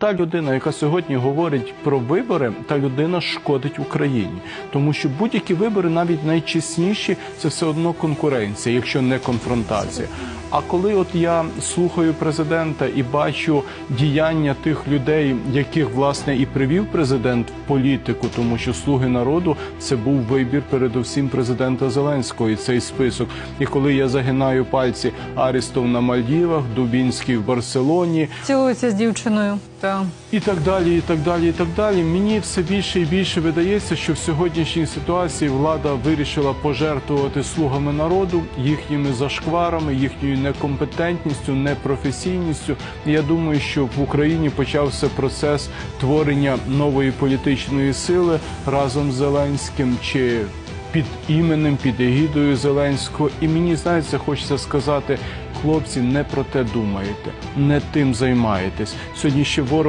Та людина, яка сьогодні говорить про вибори, та людина шкодить Україні, тому що будь-які вибори, навіть найчесніші, це все одно конкуренція, якщо не конфронтація. А коли от я слухаю президента і бачу діяння тих людей, яких власне і привів президент в політику, тому що слуги народу це був вибір передусім президента Зеленського і цей список. І коли я загинаю пальці Арістов на Мальдівах, Дубінський в Барселоні, Цілується з дівчиною. Та і так далі, і так далі, і так далі. Мені все більше і більше видається, що в сьогоднішній ситуації влада вирішила пожертвувати слугами народу, їхніми зашкварами, їхньою некомпетентністю, непрофесійністю. Я думаю, що в Україні почався процес творення нової політичної сили разом з Зеленським чи під іменем, під егідою Зеленського. І мені знаєте, хочеться сказати, хлопці, не про те думаєте, не тим займаєтесь. Сьогодні ще ворог